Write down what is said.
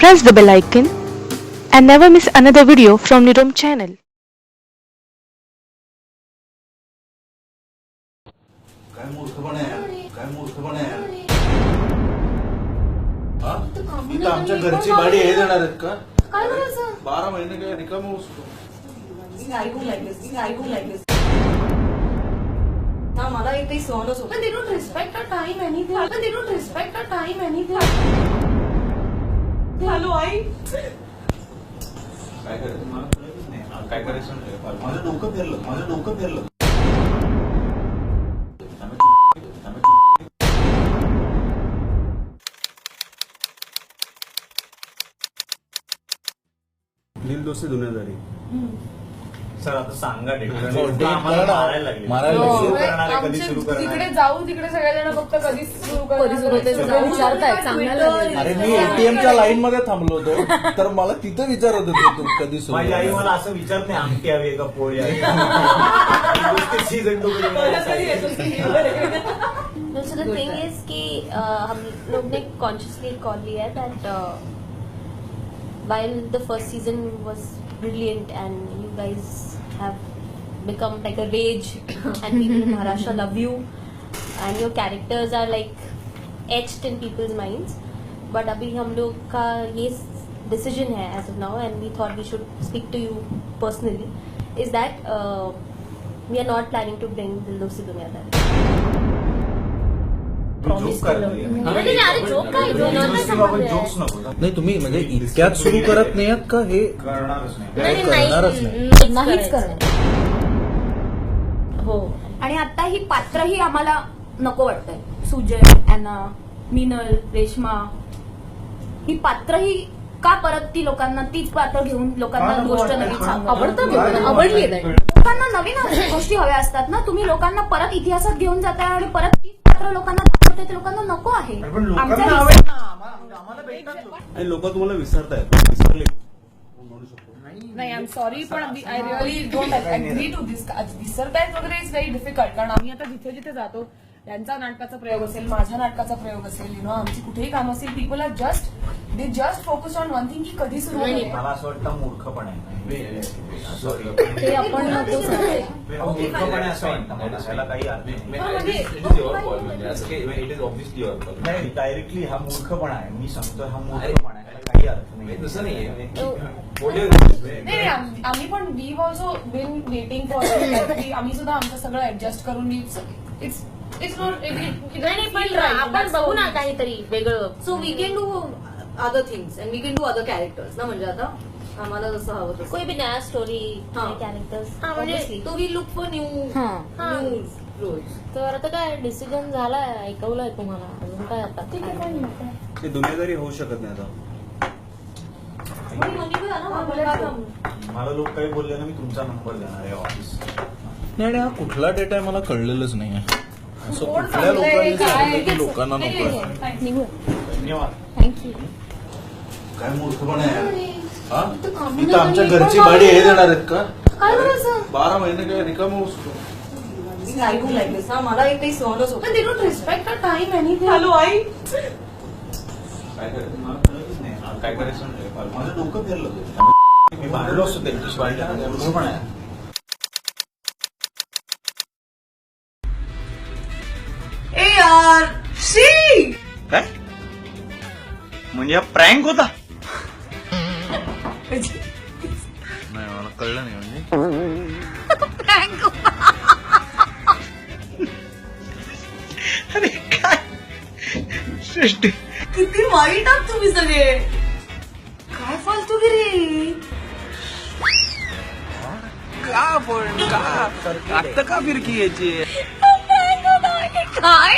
press the bell icon and never miss another video from Nirom channel. काय मूर्खपणा आहे यार? काय मूर्खपणा आहे यार? हा? इथं आमच्या घरची भाडी हे देणार आहेत का काय करायचं बारा महिने काय रिकाम असतो ऐकून लागलीस मी ऐकून लागलीस हा मला एक काही सहनच होत पण they don't respect our time anything. But they don't respect our time anything. Hello आई. काय करायचं मला कळतच नाही. काय करायचं नाही. माझं डोकं फिरलं. माझं डोकं फिरलं. चुक- दिलदोस्ती दुनियादारी. सर आता सांगा डेट हो, date आम्हाला करा. मारायला लागले मारायला कधी लागले. सुरू करणार आहे, कधी आमचे सुरू करणार तिकडे आहे? जाऊ तिकडे सगळेजण फक्त कधी सुरू कधी सुरू होते करणार विचारतायत चांगलं लागेल. अरे मी एटीएमच्या लाईन मध्ये थांबलो होतो तर मला तिथं विचारत होते तू कधी सुरू माझी आई? मला असं विचारत नाही आमटी हवी आहे का पोळी हवी season two No, so the thing is कि uh, हम लोग ने consciously call लिया है that uh, while the first season was brilliant and you guys have become like a rage and people in Maharashtra love you and your characters are like etched in people's minds but अभी हम लोग का ये decision है as of now and we thought we should speak to you personally is that uh, we are not planning to bring Dildosi Dunyadar. Duniya करतोय. नाही, नाही, तुम्ही म्हणजे इतक्यात सुरू करत नाही आहात का हे? करणारच नाही. नाहीच. करणार. हो. आणि आता ही पात्रही आम्हाला नको वाटतंय. सुजय अॅना मिनल रेश्मा. ही पात्रही का परत ती लोकांना तीच पात्र घेऊन लोकांना गोष्ट नवीन आवडतं आवडली लोकांना नवीन गोष्टी हव्या असतात ना. तुम्ही लोकांना परत इतिहासात घेऊन जाताय आणि परत तीच पात्र लोकांना दाखवताय ते लोकांना नको आहे. अरे पण लोकांना आमच्या आवडेल ना आम्हाला आम्हाला भेटतात लोक. आणि लोक तुम्हाला विसरतायत विसरले. म्हणू शकतो नाही. आय एम सॉरी पण I really don't agree to this विसरतायत वगैरे इज व्हेरी डिफिकल्ट कारण आम्ही आता जिथे जिथे जातो त्यांचा नाटकाचा प्रयोग असेल माझ्या नाटकाचा प्रयोग असेल यु नो आमची कुठेही काम असेल people are just they just focus on one thing की कधी सुरू होईल. मला असं वाटतं मूर्खपण. आहे सॉरी ते आपण नको सांगते मूर्खपण आहे असं वाटतं मला. त्याला काही अर्थ नाही. हा, म्हणजे नाही डायरेक्टली हा मूर्खपणा आहे. मी सांगतोय हा मूर्खपणा आहे. त्याला काही अर्थ नाही. तसं नाही आम्ही पण we also been waiting for आम्ही सुद्धा आमचं सगळं ऍडजस्ट करून इट्स इट्स नॉट नाही नाही पण आपण बघू ना काहीतरी वेगळं. So we can do other things and we can do other characters ना म्हणजे आता आम्हाला जसं हवं तसं. कोई भी नया स्टोरी हाँ. कॅरेक्टर्स हा म्हणजे तो वी लुक फॉर न्यू हा. न्यू रोल्स तर आता काय डिसिजन झालाय ऐकवलंय तुम्हाला? अजून काय आता? ते दुनियादारी होऊ शकत नाही आता. मला लोक काही बोलले ना मी तुमचा नंबर देणार आहे ऑफिस नाही आणि हा कुठला डेटा आहे मला कळलेलंच नाही आहे. असं कोण कुठल्या सांगलंय? लोकांनी काय? सांगितलं की लोकांना नाही, नको नाही, आहे? नाही. धन्यवाद. थँक्यू काय मूर्खपणा आहे यार? हा? इथं आमच्या घरची भाडी हे देणार आहेत का? काय करायचं? बारा महिने काय रिकाम असतो मी ऐकून लागलीस मला एक काही सहनच होत. पण. हॅलो आई. काय करायचं मला कळतच नाही हा, काय करायचं नाही फार. माझं डोकं फिरलं होतं. मी भांडलो असतो त्यांच्याशी मूर्खपण आहे. ए यार शी! काय? म्हणजे हा प्रँक होता? नाही मला कळलं नाही म्हणजे. अरे काय? सृष्टी. किती वाईट आहात तुम्ही सगळे. काय फालतूगिरी का पण का आता का फिरकी याची? काय?